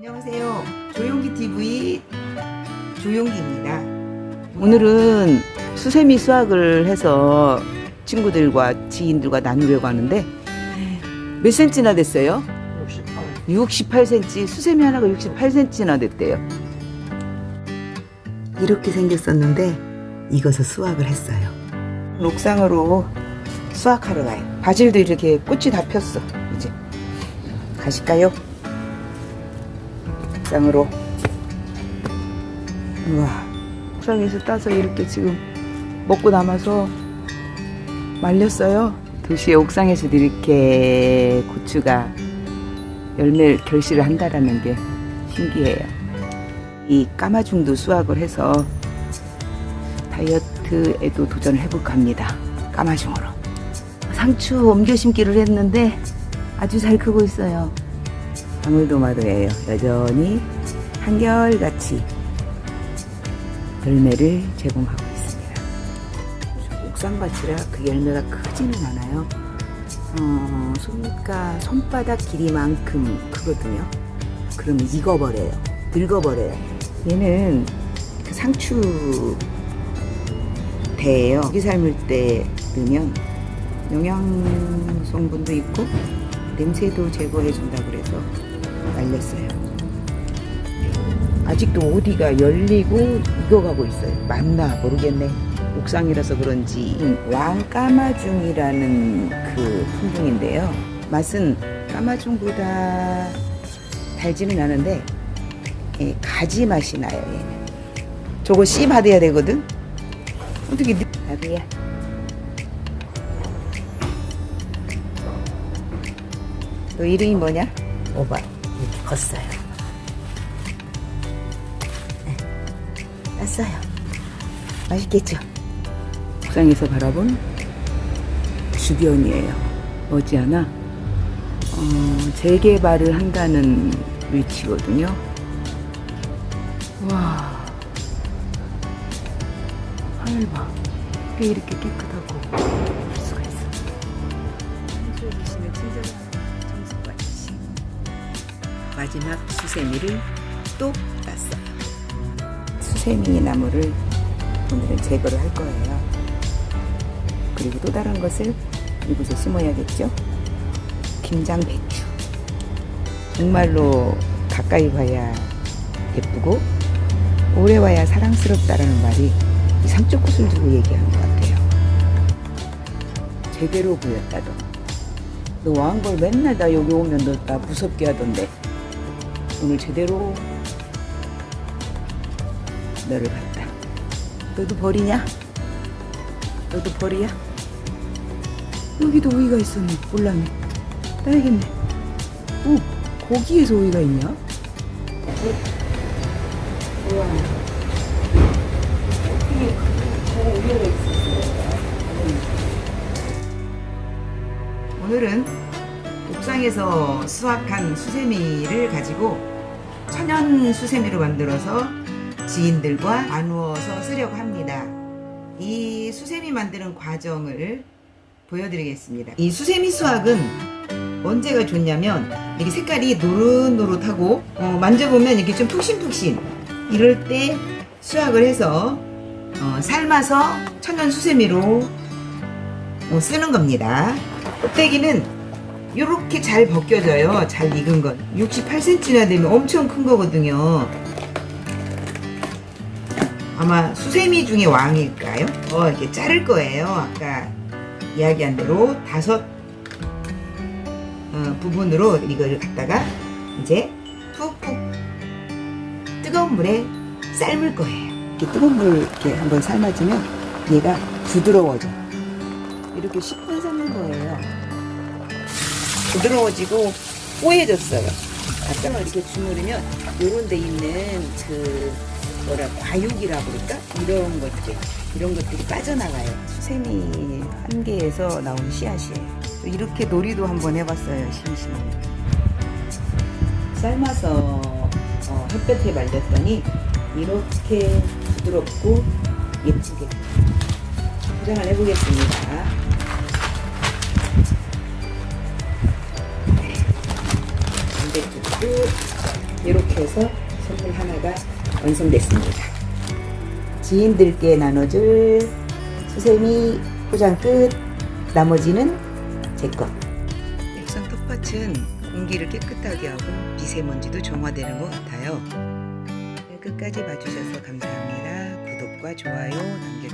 안녕하세요. 조용기 TV 조용기입니다. 오늘은 수세미 수확을 해서 친구들과 지인들과 나누려고 하는데 몇 센치나 됐어요? 68. 68cm. 수세미 하나가 68cm나 됐대요. 이렇게 생겼었는데 이것을 수확을 했어요. 옥상으로 수확하러 가요. 바질도 이렇게 꽃이 다 폈어. 이제 가실까요? 옥상으로. 우와. 옥상에서 따서 이렇게 지금 먹고 남아서 말렸어요. 도시의 옥상에서도 이렇게 고추가 열매 결실을 한다라는 게 신기해요. 이 까마중도 수확을 해서 다이어트에도 도전을 해볼까 합니다. 까마중으로. 상추 옮겨 심기를 했는데 아주 잘 크고 있어요. 방울토마토예요. 여전히 한결같이 열매를 제공하고 있습니다. 옥상밭이라 그 열매가 크지는 않아요. 어, 손가 손바닥 길이만큼 크거든요. 그러면 익어버려요. 늙어버려요. 얘는 그 상추 대예요. 고기 삶을 때 넣으면 영양 성분도 있고 냄새도 제거해 준다 그래서 말렸어요. 아직도 어디가 열리고 익어가고 있어요. 맞나 모르겠네. 옥상이라서 그런지 왕까마중이라는 그 품종인데요. 맛은 까마중보다 달지는 않은데 예, 가지 맛이 나요. 얘는. 저거 씨 받아야 되거든. 어떻게 늦- 나비야? 너 이름이 뭐냐? 오바 이렇게 걷어요. 네, 땄어요. 맛있겠죠? 옥상에서 바라본 주변이에요. 머지않아 어, 재개발을 한다는 위치거든요. 와 하늘 봐. 왜 이렇게 깨끗하고 볼 수가 있어. 친절한. 마지막 수세미를 또 땄어요. 수세미 나무를 오늘은 제거를 할 거예요. 그리고 또 다른 것을 이곳에 심어야겠죠? 김장 배추. 정말로 가까이 봐야 예쁘고 오래 와야 사랑스럽다라는 말이 이 삼쪽 꽃을 두고 얘기하는 것 같아요. 제대로 보였다던. 너 왕벌 맨날 나 여기 오면 너 나 무섭게 하던데 오늘 제대로 너를 봤다. 너도 벌이냐? 너도 벌이야? 여기도 오이가 있었네. 몰랐네. 따야겠네. 오, 거기에서 오이가 있냐? 우와. 있었어요? 오늘은 옥상에서 수확한 수세미를 가지고 천연 수세미로 만들어서 지인들과 나누어서 쓰려고 합니다. 이 수세미 만드는 과정을 보여드리겠습니다. 이 수세미 수확은 언제가 좋냐면 이게 색깔이 노릇노릇하고 어, 만져보면 이렇게 좀 푹신푹신 이럴 때 수확을 해서 어, 삶아서 천연 수세미로 어, 쓰는 겁니다. 껍데기는 이렇게 잘 벗겨져요. 잘 익은 건 68cm나 되면 엄청 큰 거거든요. 아마 수세미 중에 왕일까요? 어, 이렇게 자를 거예요. 아까 이야기한 대로 다섯 어, 부분으로 이걸 갖다가 이제 푹푹 뜨거운 물에 삶을 거예요. 이렇게 뜨거운 물 이렇게 한번 삶아주면 얘가 부드러워져. 이렇게 10분 삶는 거예요. 부드러워지고 뽀얘졌어요. 가끔은 이렇게 주무르면 요런 데 있는 그 뭐라 과육이라 그럴까? 이런 것들 이런 것들이 빠져나가요. 수세미 한 개에서 나온 씨앗이에요. 이렇게 놀이도 한번 해봤어요. 심심하면. 삶아서 어, 햇볕에 말렸더니 이렇게 부드럽고 예쁘게 포장을 해보겠습니다. 이렇게 해서 선물 하나가 완성됐습니다. 지인들께 나눠줄 수세미 포장 끝. 나머지는 제 것. 액상 텃밭은 공기를 깨끗하게 하고 미세먼지도 정화되는 것 같아요. 끝까지 봐주셔서 감사합니다. 구독과 좋아요 남겨주세요.